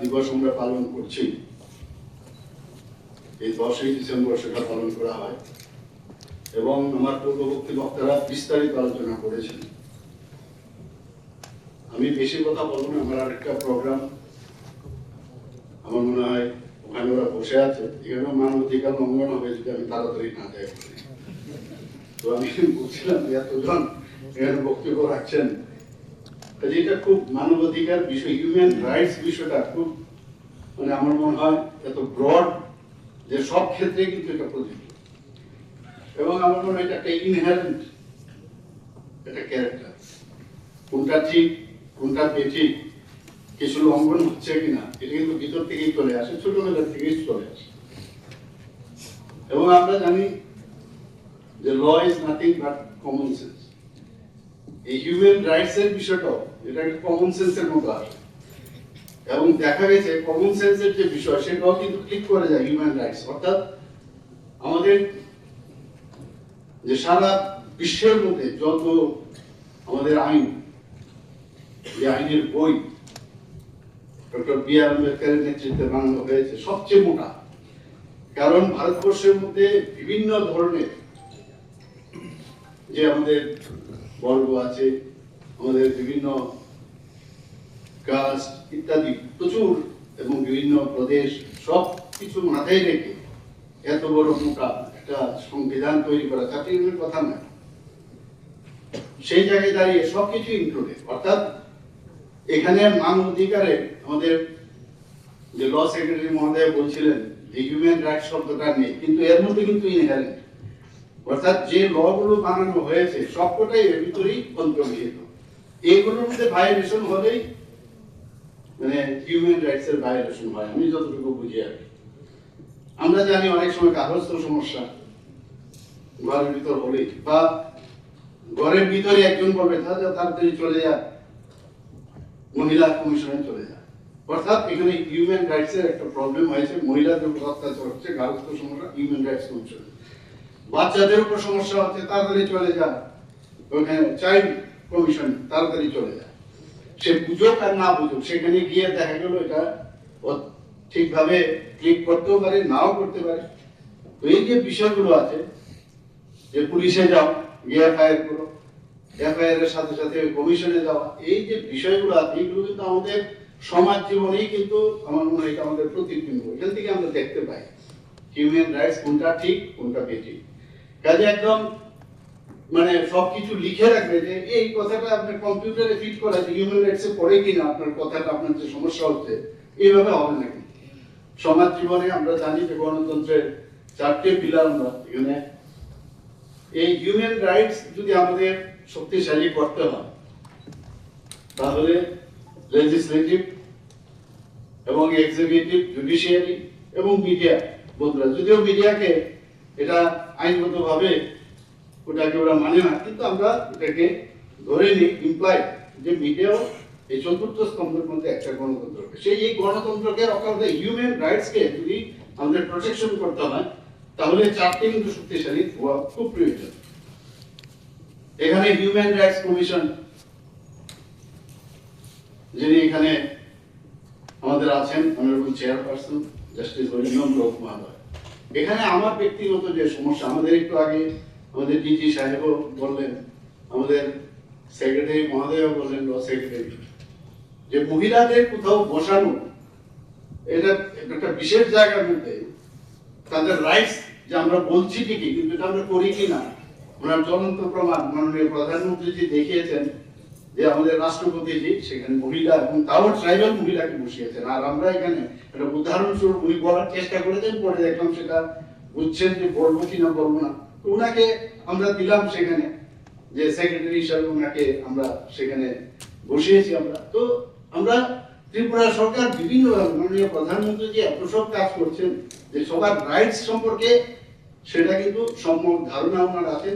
দিবস আমরা পালন করছি। এই দশই ডিসেম্বর সেটা পালন করা হয়। এবং আমার পূর্ববর্তী বক্তারা বিস্তারিত আলোচনা করেছেন। আমি বেশি কথা বলব না, আমার আরেকটা প্রোগ্রাম আমার মনে হয় ওখানে ওরা বসে আছে। এখানে মানবাধিকার লঙ্ঘন হবে যদি আমি তাড়াতাড়ি না যাই। তো আমি বলছিলাম এতজন এখানে বক্তব্য রাখছেন। কাজে এটা খুব মানবাধিকার বিষয় হিউম্যান রাইটস বিষয়টা খুব মানে আমার মনে হয় এত ব্রড যে সব ক্ষেত্রে কিন্তু এটা প্রযোজ্য। এবং আমার মনে হয় এটা একটা ইনহেরেন্ট একটা ক্যারেক্টার কোনটা ঠিক, কোনটা বেঠিক, কিছু লঙ্ঘন হচ্ছে কিনা, এটা কিন্তু ভিতর থেকেই চলে আসে ছোটবেলা থেকেই চলে আসে। এবং আমরা জানি যে law is nothing but common sense এই হিউম্যান রাইটস এর বিষয়টাও, এটা একটা কমন মতো এবং দেখা গেছে কমন যে বিষয়, সেটাও কিন্তু ক্লিক করে যায় হিউম্যান রাইটস অর্থাৎ আমাদের যে সারা বিশ্বের মধ্যে যত আমাদের আইন, যে আইনের বই, ডক্টর বি আর আম্বেদকরের নেতৃত্বে বানানো হয়েছে, সবচেয়ে মোটা। কারণ ভারতবর্ষের মধ্যে বিভিন্ন ধরনের যে আমাদের বর্গ আছে, আমাদের বিভিন্ন কাস্ট ইত্যাদি প্রচুর এবং বিভিন্ন প্রদেশ সব কিছু মাথায় রেখে এত বড় মোটা একটা সংবিধান তৈরি করা চাকরির কথা নয়। সেই জায়গায় দাঁড়িয়ে সবকিছু ইনক্লুডেড অর্থাৎ এখানে মান অধিকারে আমাদের যে ল সেক্রেটারি মহোদয় বলছিলেন যে হিউম্যান রাইটস শব্দটা নেই কিন্তু এর মধ্যে কিন্তু ইনহেরেন্ট অর্থাৎ যে ল গুলো বানানো হয়েছে, সবকটাই এর ভিতরেই অন্তর্নিহিত। এইগুলোর মধ্যে ভায়োলেশন হলেই মানে হিউম্যান রাইটস এর ভায়োলেশন হয়, আমি যতটুকু বুঝি আর। আমরা জানি অনেক সময় কাগজত্ব সমস্যা, ঘরের ভিতর হলেই, বা ঘরের ভিতরে একজন বলবে তাড়াতাড়ি চলে যা। মহিলা কমিশনে চলে যায় অর্থাৎ এখানে হিউম্যান রাইটস এর একটা প্রবলেম হয়েছে, মহিলাদের উপর অত্যাচার হচ্ছে, গার্হস্থ্য সমস্যা হিউম্যান রাইটস কমিশন বাচ্চাদের উপর সমস্যা হচ্ছে, তাড়াতাড়ি চলে যায় ওখানে চাইল্ড কমিশন তাড়াতাড়ি চলে যায়। সে বুঝুক আর না বুঝুক, সেখানে গিয়ে দেখা গেল এটা ঠিকভাবে ক্লিক করতেও পারে, নাও করতে পারে। এই যে বিষয়গুলো আছে, যে পুলিশে যাও, গিয়ে এফআইআর করো, এফআইআর এর সাথে সাথে কমিশনে যাওয়া এই যে বিষয়গুলো আছে এইগুলো কিন্তু আমাদের সমাজ জীবনেই কিন্তু আমার মনে হয় এটা আমাদের প্রতিবিম্ব। এখান থেকে আমরা দেখতে পাই। হিউম্যান রাইটস কোনটা ঠিক, কোনটা বেঠিক। কাজে একদম মানে সবকিছু লিখে রাখবে যে, এই কথাটা আপনার কম্পিউটারে ফিট করা আছে হিউম্যান রাইটস পড়ে কিনা আপনার কথাটা, আপনার যে সমস্যা হচ্ছে? এইভাবে হবে না কিন্তু। সমাজ জীবনে আমরা জানি যে গণতন্ত্রের চারটে পিলার আমরা, এখানে এই হিউম্যান রাইটস যদি আমাদের শক্তিশালী করতে হয়, তাহলে লেজিসলেটিভ এবং এক্সিকিউটিভ জুডিশিয়ারি এবং মিডিয়া বন্ধুরা, যদিও মিডিয়াকে এটা আইনগতভাবে ওটাকে ওরা মানে না, কিন্তু আমরা এটাকে ধরে নিই ইমপ্লাই যে মিডিয়াও এই চতুর্থ স্তম্ভের মধ্যে একটা গণতন্ত্র সেই এই গণতন্ত্রকে করতে হিউম্যান রাইটসকে যদি আমাদের প্রোটেকশন করতে হয়, তাহলে চারটে কিন্তু শক্তিশালী হওয়া খুব প্রয়োজন। এখানে হিউম্যান রাইটস কমিশন যিনি এখানে আমাদের আছেন অনারেবল চেয়ারপারসন জাস্টিস হরিনম লোক মহোদয়। এখানে আমার ব্যক্তিগত যে সমস্যা, আমাদের একটু আগে আমাদের ডিজি সাহেবও বললেন, আমাদের সেক্রেটারি মহোদয়ও বললেন ল সেক্রেটারি যে মহিলাদের কোথাও বসানো, এটা একটা বিশেষ জায়গার মধ্যে তাদের রাইটস যে আমরা বলছি ঠিকই, কিন্তু এটা আমরা করি কি না? ওনার জ্বলন্ত প্রমাণ মাননীয় প্রধানমন্ত্রীজি দেখিয়েছেন। যে আমাদের রাষ্ট্রপতিজি সেখানে মহিলা এবং তাও ট্রাইবাল মহিলাকে বসিয়েছেন। আর আমরা এখানে একটা উদাহরণস্বরূপ উনি বলার চেষ্টা করেছেন, পরে দেখলাম সেটা বুঝছেন যে বলব কি না বলব না। তো ওনাকে আমরা দিলাম সেখানে, যে সেক্রেটারি হিসাবে ওনাকে আমরা সেখানে বসিয়েছি আমরা। তো আমরা ত্রিপুরা সরকার বিভিন্ন মাননীয় প্রধানমন্ত্রী যে এত সব কাজ করছেন যে সবার রাইটস সম্পর্কে সেটা কিন্তু সম্যক ধারণা ওনার আছে